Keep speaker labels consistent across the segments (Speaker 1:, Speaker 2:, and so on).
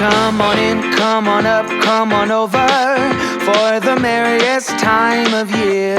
Speaker 1: Come on in, come on up, come on over for the merriest time of year.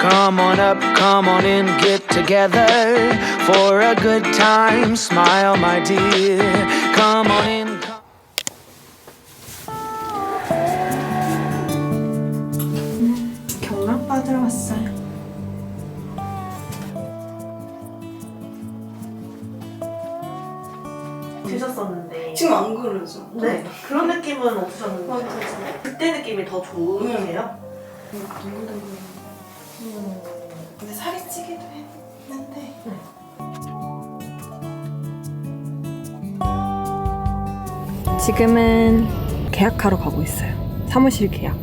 Speaker 1: Come on up, come on in, get together for a good time. Smile, my dear. Come on in.
Speaker 2: 없으셨는데 그때 느낌이 더 좋으세요?
Speaker 3: 근데 살이 찌기도 했는데
Speaker 4: 지금은 계약하러 가고 있어요. 사무실 계약.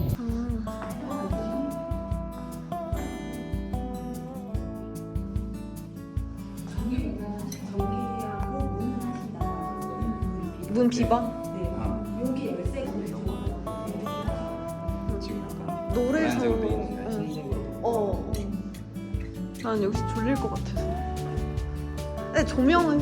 Speaker 4: 문 비번? 난 여기서 졸릴 것 같아서. 근데 조명은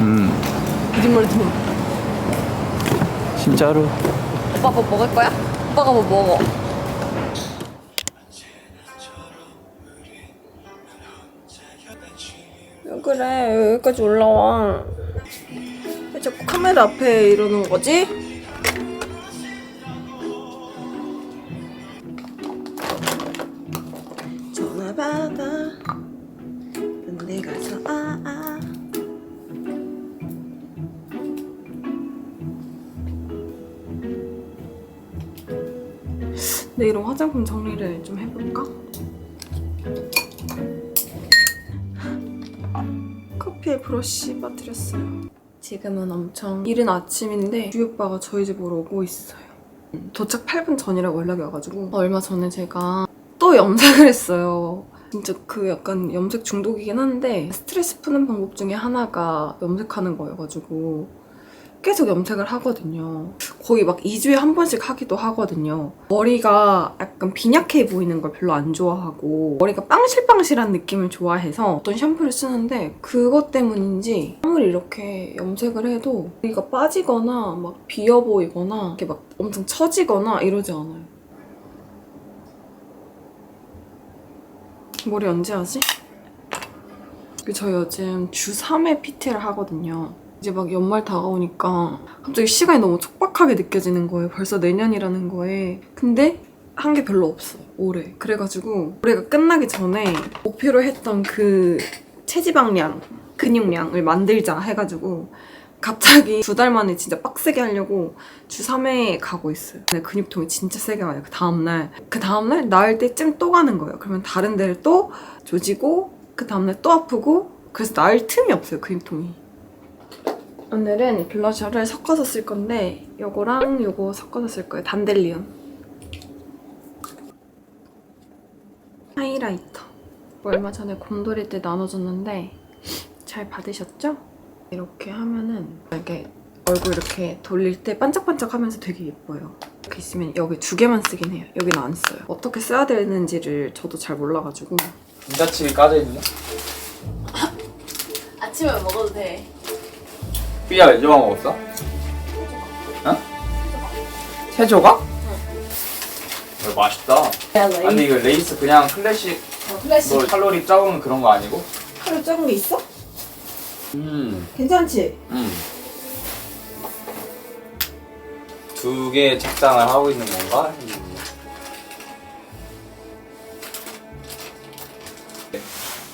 Speaker 1: 음,
Speaker 4: 거짓말이 좀.
Speaker 1: 진짜로.
Speaker 4: 오빠 뭐 먹을 거야? 오빠가 뭐 먹어? 왜 그래 여기까지 올라와 왜 자꾸 카메라 앞에 이러는 거지?
Speaker 3: 전화 받아 군대 가서 아아 내일은 화장품 정리를 좀 해볼까? 커피에 브러쉬 빠뜨렸어요 지금은 엄청 이른 아침인데 주희 오빠가 저희 집으로 오고 있어요 도착 8분 전이라고 연락이 와가지고 얼마 전에 제가 또 염색을 했어요. 진짜 그 약간 염색 중독이긴 한데 스트레스 푸는 방법 중에 하나가 염색하는 거여가지고 계속 염색을 하거든요. 거의 막 2주에 한 번씩 하기도 하거든요. 머리가 약간 빈약해 보이는 걸 별로 안 좋아하고 머리가 빵실빵실한 느낌을 좋아해서 어떤 샴푸를 쓰는데 그것 때문인지 아무리 이렇게 염색을 해도 머리가 빠지거나 막 비어 보이거나 이렇게 막 엄청 처지거나 이러지 않아요. 머리 언제 하지? 그저 요즘 주 3회 PT를 하거든요. 이제 막 연말 다가오니까 갑자기 시간이 너무 촉박하게 느껴지는 거예요. 벌써 내년이라는 거에. 근데 한 게 별로 없어요. 올해. 그래가지고 올해가 끝나기 전에 목표로 했던 그 체지방량, 근육량을 만들자 해가지고 갑자기 두 달 만에 진짜 빡세게 하려고 주 3회에 가고 있어요. 근육통이 진짜 세게 와요. 그 다음날. 그 다음날 나을 때쯤 또 가는 거예요. 그러면 다른 데를 또 조지고 그 다음날 또 아프고 그래서 나을 틈이 없어요. 근육통이. 오늘은 블러셔를 섞어서 쓸 건데 요거랑 요거 섞어서 쓸 거예요. 단델리온. 하이라이터. 뭐 얼마 전에 곰돌이 때 나눠줬는데 잘 받으셨죠? 이렇게 하면은 이렇게 얼굴 이렇게 돌릴 때 반짝반짝하면서 되게 예뻐요. 이렇게 있으면 여기 두 개만 쓰긴 해요. 여기는 안 써요. 어떻게 써야 되는지를 저도 잘 몰라가지고
Speaker 5: 감자칩이 까져 있네.
Speaker 4: 아침에 먹어도 돼.
Speaker 5: 삐야 이제 먹었어? 어? 세 조각? 응. 맛있다. 아니 이거 레이스 그냥 클래식
Speaker 4: 클래식
Speaker 5: 뭐 칼로리 적은 그런 거 아니고?
Speaker 3: 하루 작은 게 있어?
Speaker 5: 음,
Speaker 3: 괜찮지?
Speaker 5: 음. 두개 책상을 하고 있는 건가? 음.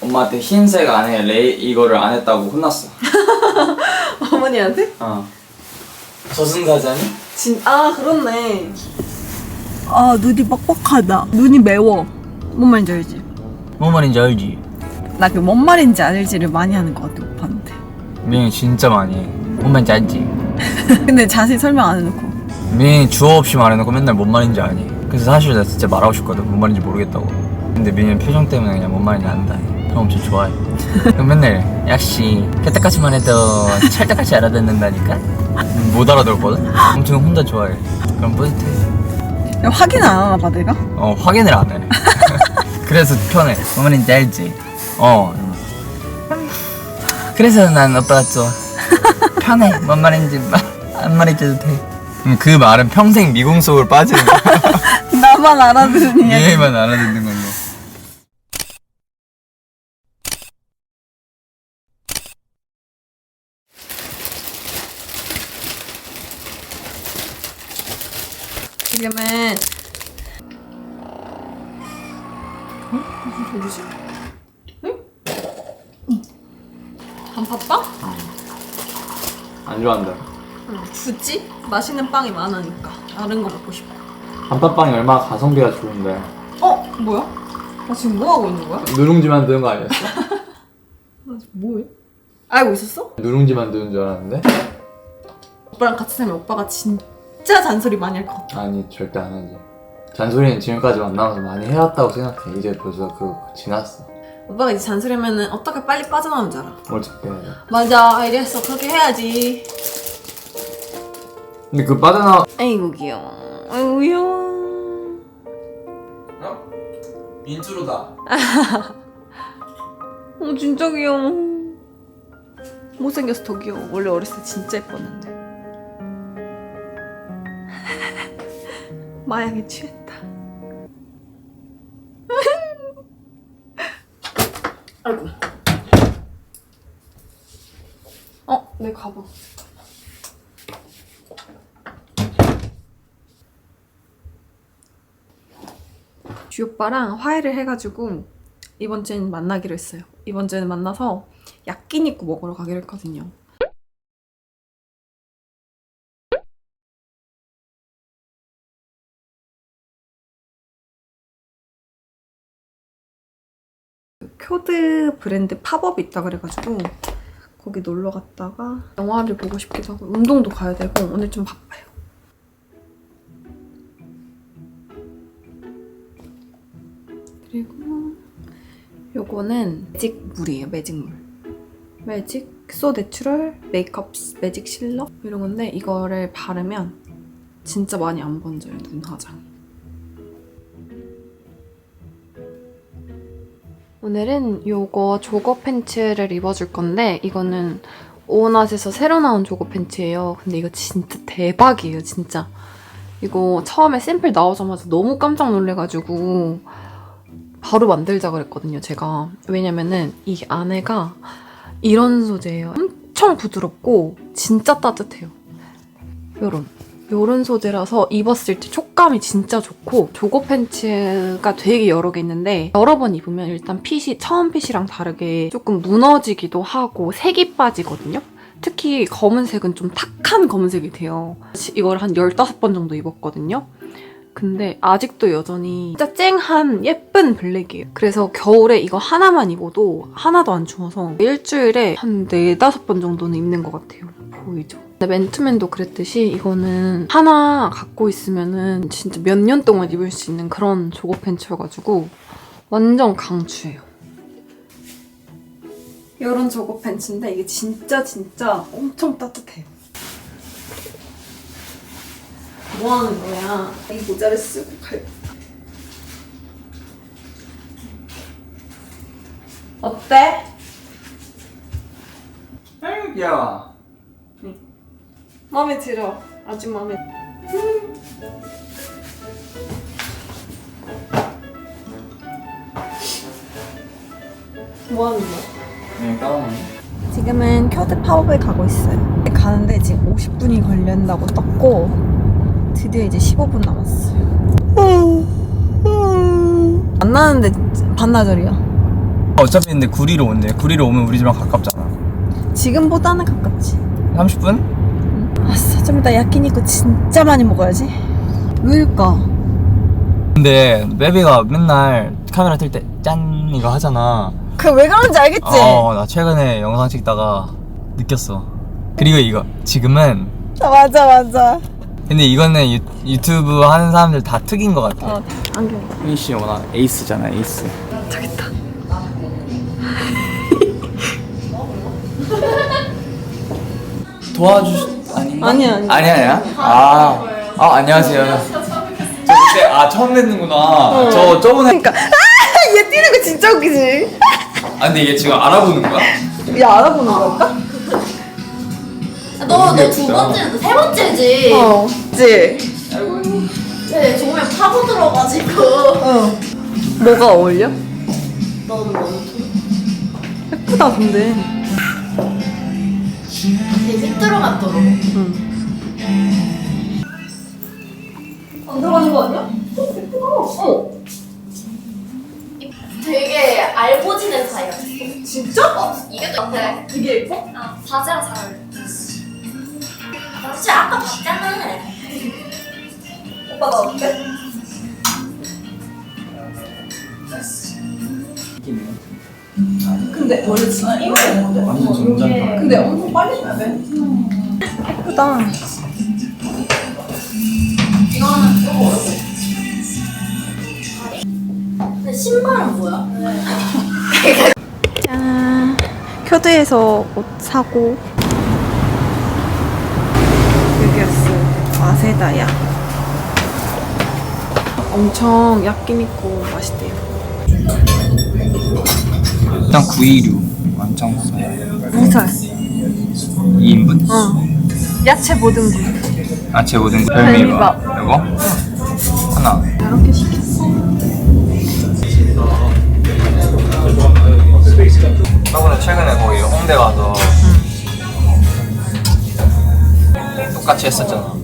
Speaker 5: 엄마한테 흰색 안에 레이 이거를 안 했다고 혼났어.
Speaker 3: 어머니한테?
Speaker 5: 어. 저승사자니?
Speaker 3: 진, 아 그렇네. 아 눈이 뻑뻑하다. 눈이 매워. 뭔 말인지 알지?
Speaker 5: 뭔 말인지 알지?
Speaker 3: 나 그 뭔 말인지 알지를 많이 하는 것 같아 오빠한테.
Speaker 5: 민이 진짜 많이 해. 뭔 말인지 알지?
Speaker 3: 근데 자세히 설명 안 해놓고.
Speaker 5: 민이 주어 없이 말해놓고 맨날 뭔 말인지 아니. 그래서 사실 나 진짜 말하고 싶거든. 뭔 말인지 모르겠다고. 근데 민이는 표정 때문에 그냥 뭔 말인지 안다. 형 엄청 좋아해. 맨날 역시 그때까지만 해도 찰떡같이 알아듣는다니까? 못 알아들었거든? 엄청 혼자 좋아해. 그럼 뿌듯해.
Speaker 3: 확인 안 하나 봐 내가?
Speaker 5: 어 확인을 안 해. 그래서 편해 뭔 말인지 알지? 어 그래서 난 오빠가 좋아 편해 뭔 말인지 안 말해줘도 돼그 말은 평생 미궁 속으로 빠지는 거야
Speaker 4: 나만 알아들으니
Speaker 5: 얘만 알아듣는 걸로 좋아한다
Speaker 3: 응, 굳이? 맛있는 빵이 많으니까 다른 거 먹고 싶어
Speaker 5: 단팥빵이 얼마나 가성비가 좋은데
Speaker 3: 어? 뭐야? 나 지금 뭐 하고 있는 거야?
Speaker 5: 누룽지 만드는 거 아니었어?
Speaker 3: 나 지금 뭐해? 알고 있었어?
Speaker 5: 누룽지 만드는 줄 알았는데?
Speaker 3: 오빠랑 같이 살면 오빠가 진짜 잔소리 많이 할 것 같아
Speaker 5: 아니 절대 안 하지 잔소리는 지금까지 만나면서 많이 해왔다고 생각해 이제 벌써 그거 지났어
Speaker 3: 오빠가 이제 잔소리하면 어떻게 빨리 빠져나오는 줄 알아?
Speaker 5: 어떻게 해야 돼
Speaker 3: 맞아. 이랬어. 그렇게 해야지.
Speaker 5: 근데 그 빠져나
Speaker 3: 아이고 귀여워. 아이고 귀여워.
Speaker 5: 어? 민트로다.
Speaker 3: 어 진짜 귀여워. 못생겨서 더 귀여워. 원래 어렸을 때 진짜 예뻤는데. 마약에 취했 아이고 어? 내 가방 쥐오빠랑 화해를 해가지고 이번 주에는 만나기로 했어요. 이번 주에는 만나서 야끼니쿠 먹으러 가기로 했거든요. 쿄드 브랜드 팝업이 있다 그래가지고 거기 놀러 갔다가 영화를 보고 싶기도 하고 운동도 가야 되고 오늘 좀 바빠요. 그리고 요거는 매직 물이에요, 매직 물. 매직 소 내추럴 메이크업 매직 실러 이런 건데 이거를 바르면 진짜 많이 안 번져요, 눈 화장이. 오늘은 요거 조거 팬츠를 입어줄 건데 이거는 오낫에서 새로 나온 조거 팬츠예요. 근데 이거 진짜 대박이에요, 진짜. 이거 처음에 샘플 나오자마자 너무 깜짝 놀래가지고 바로 만들자 그랬거든요, 제가. 왜냐면은 이 안에가 이런 소재예요. 엄청 부드럽고 진짜 따뜻해요. 요런. 요런 소재라서 입었을 때 촉감이 진짜 좋고 조거 팬츠가 되게 여러 개 있는데 여러 번 입으면 일단 핏이 처음 핏이랑 다르게 조금 무너지기도 하고 색이 빠지거든요. 특히 검은색은 좀 탁한 검은색이 돼요. 이걸 한 15번 정도 입었거든요. 근데 아직도 여전히 진짜 쨍한 예쁜 블랙이에요. 그래서 겨울에 이거 하나만 입어도 하나도 안 추워서 일주일에 한 네다섯 번 정도는 입는 것 같아요. 보이죠? 근데 맨투맨도 그랬듯이 이거는 하나 갖고 있으면은 진짜 몇 년 동안 입을 수 있는 그런 조거 팬츠여가지고 완전 강추예요. 이런 조거 팬츠인데 이게 진짜 진짜 엄청 따뜻해요. 뭐 하는 거야? 이 모자를 쓰고 갈. 어때?
Speaker 5: 아유 귀여워
Speaker 3: 마음에 들어. 아주 마음에. 뭐 하는 거야?
Speaker 5: 그냥 따라오네
Speaker 4: 지금은 켜드 팝업에 가고 있어요. 가는데 지금 50분이 걸린다고 떴고 드디어 이제 15분 남았어요. 안 나는데 반나절이야.
Speaker 5: 어차피 근데 구리로 온대 구리로 오면 우리 집랑 가깝잖아
Speaker 4: 지금보다는 가깝지.
Speaker 5: 30분?
Speaker 4: 좀 이따 야끼니쿠 진짜 많이 먹어야지. 왜일까?
Speaker 5: 근데 베비가 맨날 카메라 틀때짠 이거 하잖아
Speaker 4: 그 왜 그런지 알겠지?
Speaker 5: 어 나 최근에 영상 찍다가 느꼈어 그리고 이거 지금은
Speaker 4: 아, 맞아 맞아.
Speaker 5: 근데 이거는 유, 유튜브 하는 사람들 다 특인 것 같아
Speaker 4: 어 안경.
Speaker 5: 휘인 씨 워낙 에이스잖아 에이스
Speaker 3: 저기 있다.
Speaker 5: 도와주 아닌가?
Speaker 4: 아니야, 아니야.
Speaker 5: 아니야 아니야? 아, 아 안녕하세요 저 그때 아 처음 뵙는구나 저 저번에
Speaker 4: 그러니까 아얘
Speaker 3: 진짜 웃기지?
Speaker 5: 아 근데 얘 지금 알아보는 거야?
Speaker 3: 야 알아보는 걸까?
Speaker 6: 너너 두 번째, 세 번째지.
Speaker 3: 어. 그치?
Speaker 6: 네, 조명 파고 들어가지고.
Speaker 3: 어. 뭐가 어울려?
Speaker 6: 너는 너무
Speaker 3: 예쁘다 근데.
Speaker 6: 되게 삐뚤어맞도록.
Speaker 3: 안 들어가는 거 아니야? 어.
Speaker 6: 되게 알고지는 사이였어.
Speaker 3: 진짜?
Speaker 6: 어, 이게 또 같아.
Speaker 3: 이게 예뻐?
Speaker 6: 어, 바지랑 잘 어울려. 사실 아까 봤잖아.
Speaker 3: 오빠 나 어때? 근데 원래 진짜
Speaker 5: 정장
Speaker 3: 근데 엄청 빨리 돼. 예쁘다.
Speaker 6: 근데 신발은 뭐야?
Speaker 4: 짠. 큐드에서 옷 사고 여기 왔어요. 와세다야.
Speaker 3: 엄청 야끼니고 맛있대요.
Speaker 5: 일단 926 완창살
Speaker 4: 무살.
Speaker 5: 2인분
Speaker 4: 어. 야채 모듬구.
Speaker 5: 아채 오뎅
Speaker 4: 별미밥.
Speaker 5: 별미밥 이거? 하나
Speaker 4: 이렇게 시켰어.
Speaker 5: 저번에 최근에 거기 홍대 가서 똑같이 했었잖아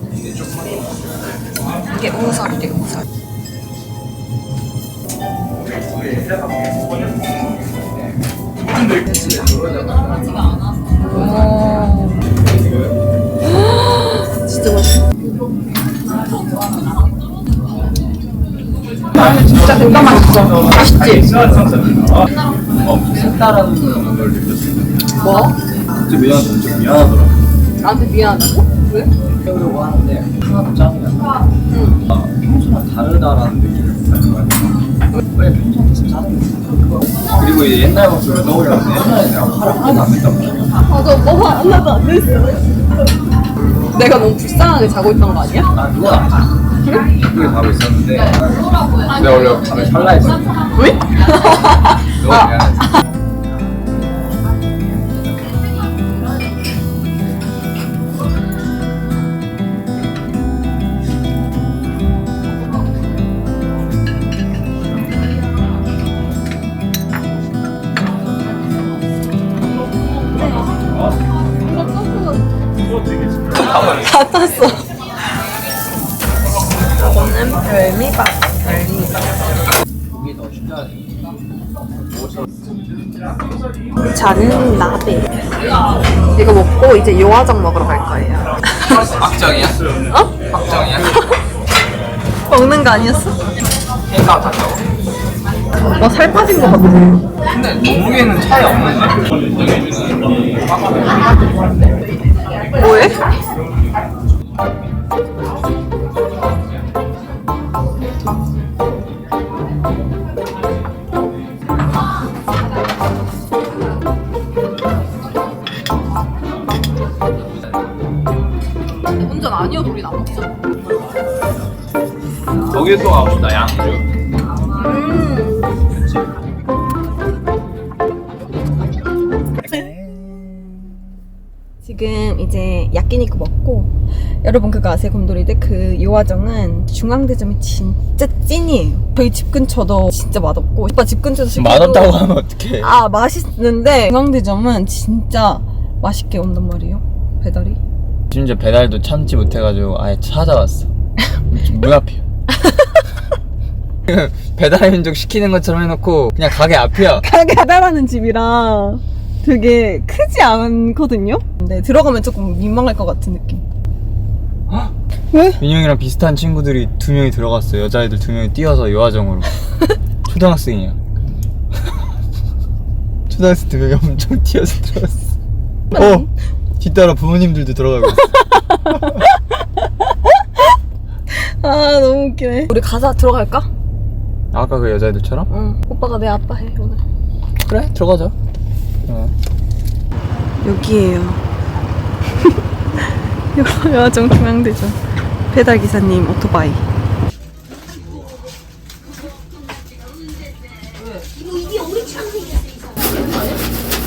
Speaker 4: 이게 우설이래 우설. 진짜 맛있어.
Speaker 3: 진짜 맛있어. 맛있지?
Speaker 5: 따라는 걸 느꼈어
Speaker 3: 뭐?
Speaker 5: 진짜 미안하다 좀 미안하더라
Speaker 3: 나한테 미안하다고? 왜?
Speaker 5: 배우려고 하는데 하나도 짱이야 아, 평소랑 다르다라는 느낌 이제 옛날 모습을 떠올렸는데 옛날에 내가 화를 하나도 안 냈단 말이야
Speaker 3: 맞아, 너가 하나도 안 됐어. 내가 너무 불쌍하게 자고 있던 거 아니야?
Speaker 5: 아 그건 아니야 예쁘게 가고 있었는데. 내가 원래 밤에 찰나했어
Speaker 3: 왜?
Speaker 5: 너무 미안했
Speaker 3: 다 탔어.
Speaker 4: 저는 별미밥. 별미밥. 저는 나베. 이거 먹고 이제 요화정 먹으러 갈 거예요.
Speaker 5: 악정이야? 어? 악정이야?
Speaker 4: 먹는 거 아니었어?
Speaker 5: 행사 탔다고?
Speaker 3: 나 살 빠진 거 같아.
Speaker 5: 근데 몸무게는 차이 없는데
Speaker 3: 뭐해? 운전 아니어도 우리 안 먹잖아.
Speaker 5: 거기서 갑시다 양주
Speaker 4: 지금 이제 야끼니쿠 먹고 여러분 그거 아세요 곰돌이들 그 요화정은 중앙대점이 진짜 찐이에요 저희 집 근처도 진짜 맛없고 오빠 집 근처도
Speaker 5: 맛없다고 하면 어떡해
Speaker 4: 아 맛있는데 중앙대점은 진짜 맛있게 온단 말이에요 배달이
Speaker 5: 심지어 배달도 참지 못해가지고 아예 찾아왔어 문 앞이야 배달 민족 시키는 것처럼 해놓고 그냥 가게 앞이야
Speaker 4: 가게 배달하는 집이라 되게 크지 않거든요? 근데 들어가면 조금 민망할 것 같은 느낌.
Speaker 5: 민영이랑 비슷한 친구들이 두 명이 들어갔어 여자애들 두 명이 뛰어서 요화정으로. 초등학생이야. 초등학생 두 명이 엄청 뛰어서 들어갔어. 어 뒤따라 부모님들도 들어가고 있어.
Speaker 4: 아 너무 웃기네. 우리 가자 들어갈까?
Speaker 5: 아까 그 여자애들처럼?
Speaker 4: 응. 오빠가 내 아빠 해 오늘.
Speaker 5: 그래? 들어가자. 어.
Speaker 4: 여기에요. 여정 중앙대전 배달 기사님 오토바이.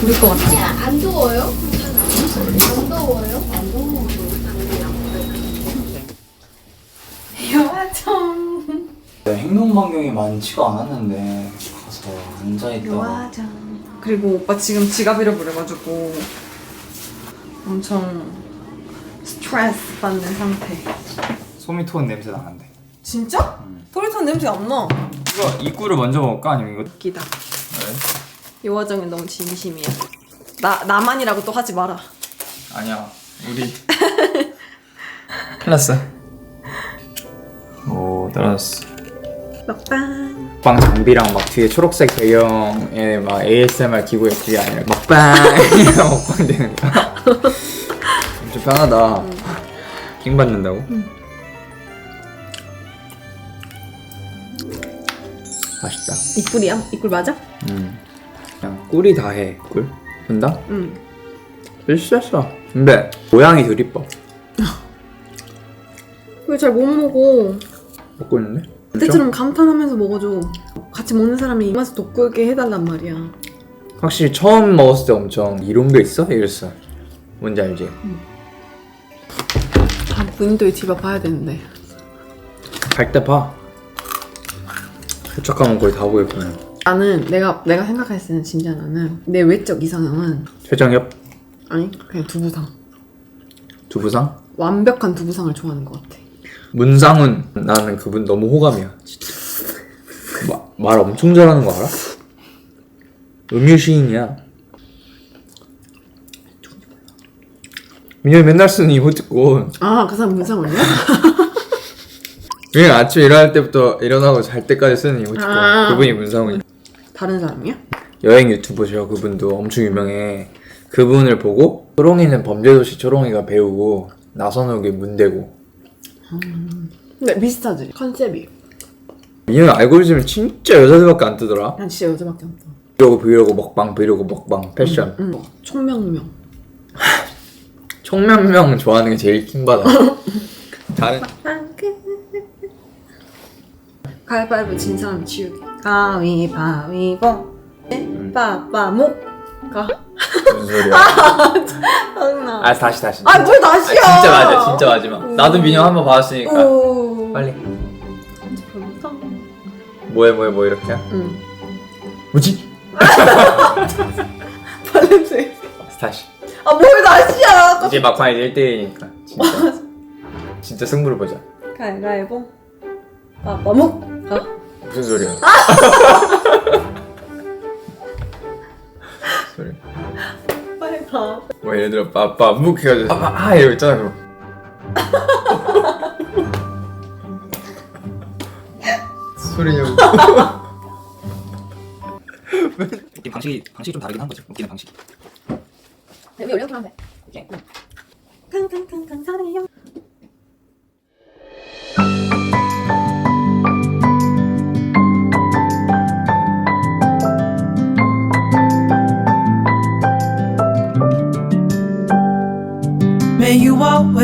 Speaker 4: 우리 거 같아.
Speaker 6: 안 더워요? 안 더워요? 안 더워요.
Speaker 3: 요화정.
Speaker 5: 네, 행동 반경이 많지가 않았는데 가서 앉아있다가
Speaker 3: 요화정. 그리고 오빠 지금 지갑 잃어버려가지고 엄청 스트레스 받는 상태.
Speaker 5: 소미토은 냄새 나는데
Speaker 3: 진짜? 토리탄 냄새 안 나.
Speaker 5: 이거 입구를 먼저 먹을까? 아니면 이거
Speaker 3: 웃기다. 요화정은 너무 진심이야. 나 나만이라고 또 하지 마라.
Speaker 5: 아니야 우리 큰일 났어 오 떨어졌어
Speaker 3: 먹방.
Speaker 5: 먹방 장비랑 막 뒤에 초록색 배경에 막 ASMR 기구에 그게 아니라 먹방이랑 먹방 되는 거야 엄청 편하다 킹 받는다고? 맛있다
Speaker 3: 이꿀이야? 이꿀 맞아?
Speaker 5: 음. 그냥 꿀이 다 해 꿀? 본다?
Speaker 3: 응.
Speaker 5: 비쌌어 근데 모양이 덜 이뻐
Speaker 3: 왜 잘 못 먹어?
Speaker 5: 먹고 있는데?
Speaker 3: 그때처럼 감탄하면서 먹어줘. 같이 먹는 사람이 입맛을 돋구게 해달란 말이야.
Speaker 5: 확실히 처음 먹었을 때 엄청 이런 게 있어? 이랬어 뭔지 알지?
Speaker 3: 아, 무인도에 집앞 봐야 되는데.
Speaker 5: 갈 때 봐. 도착하면 거의 다 거야.
Speaker 3: 나는 내가 내가 생각했을 때는 진짜 나는 내 외적 이상형은
Speaker 5: 최정엽
Speaker 3: 아니 그냥 두부상.
Speaker 5: 두부상
Speaker 3: 완벽한 두부상을 좋아하는 것 같아.
Speaker 5: 문상훈 나는 그분 너무 호감이야. 진짜. 마, 말 엄청 잘하는 거 알아? 음유 시인이야. 민영이 맨날 쓰는 이모티콘.
Speaker 3: 아 그 사람 문상원이야?
Speaker 5: 민영이 아침 일어날 때부터 일어나고 잘 때까지 쓰는 이모티콘.
Speaker 3: 아.
Speaker 5: 그분이 문상훈이.
Speaker 3: 다른 사람이야?
Speaker 5: 여행 유튜버죠. 그분도 엄청 유명해. 그분을 보고 초롱이는 범죄도시 초롱이가 배우고 나선욱이 문대고
Speaker 3: 근데 비슷하지 컨셉이.
Speaker 5: 민영이 알고리즘이 진짜 여자들밖에 안 뜨더라.
Speaker 3: 난 진짜 여자밖에 안 봐.
Speaker 5: 브이로그 브이로그 먹방 브이로그 먹방 패션
Speaker 3: 응. 총명명.
Speaker 5: 총명명 좋아하는 게 제일 킹받아. 다른
Speaker 3: 가위바위보 진 사람 치우기. 가위바위보. 빠빠목. 가.
Speaker 5: 무슨 소리야?
Speaker 3: 짜증나.
Speaker 5: 아 다시 다시.
Speaker 3: 아, 뭘 다시야!
Speaker 5: 아, 진짜 맞아 진짜 마지막. 나도 민영 한번 봤으니까
Speaker 3: 오.
Speaker 5: 빨리
Speaker 3: 별로다.
Speaker 5: 뭐해 뭐해 뭐 이렇게.
Speaker 3: 응.
Speaker 5: 뭐지?
Speaker 3: 발냄새.
Speaker 5: 다시.
Speaker 3: 아, 뭘 다시야!
Speaker 5: 이제 막판 이제 1대1이니까 진짜 진짜 승부를 보자.
Speaker 3: 가위바위보. 빠빠목. 가.
Speaker 5: 무슨 소리야? 소리.
Speaker 3: 빨리 가.
Speaker 5: 뭐 예를 들어 빠빠 묵 해가지고 빠빠 아 이러고 있잖아 그거. 소리냐고. 웃긴 방식이 방식이 좀 다르긴 한 거죠. 웃기는 방식.
Speaker 6: 위에 올려놓으면 돼.
Speaker 3: 캉캉캉캉 사랑해요.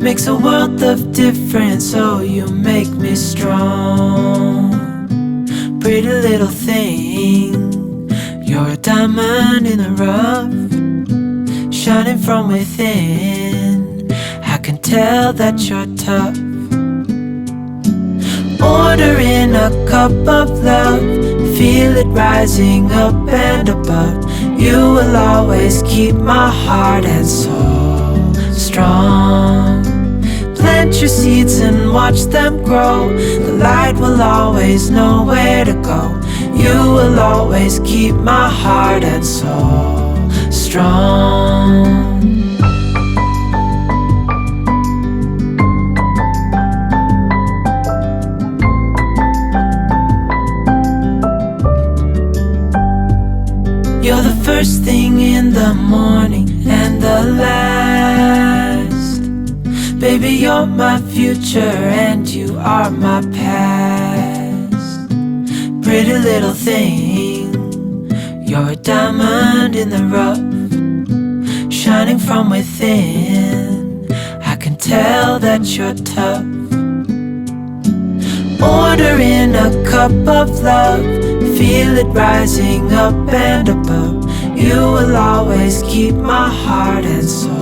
Speaker 1: makes a world of difference. Oh, you make me strong. Pretty little thing, you're a diamond in the rough, shining from within. I can tell that you're tough. Ordering a cup of love, feel it rising up and above. You will always keep my heart and soul strong. Plant your seeds and watch them grow. The light will always know where to go. You will always keep my heart and soul strong. You're the first thing in the morning and the last. Baby, you're my future and you are my past. Pretty little thing, you're a diamond in the rough, shining from within. I can tell that you're tough. Ordering a cup of love, feel it rising up and above. You will always keep my heart and soul.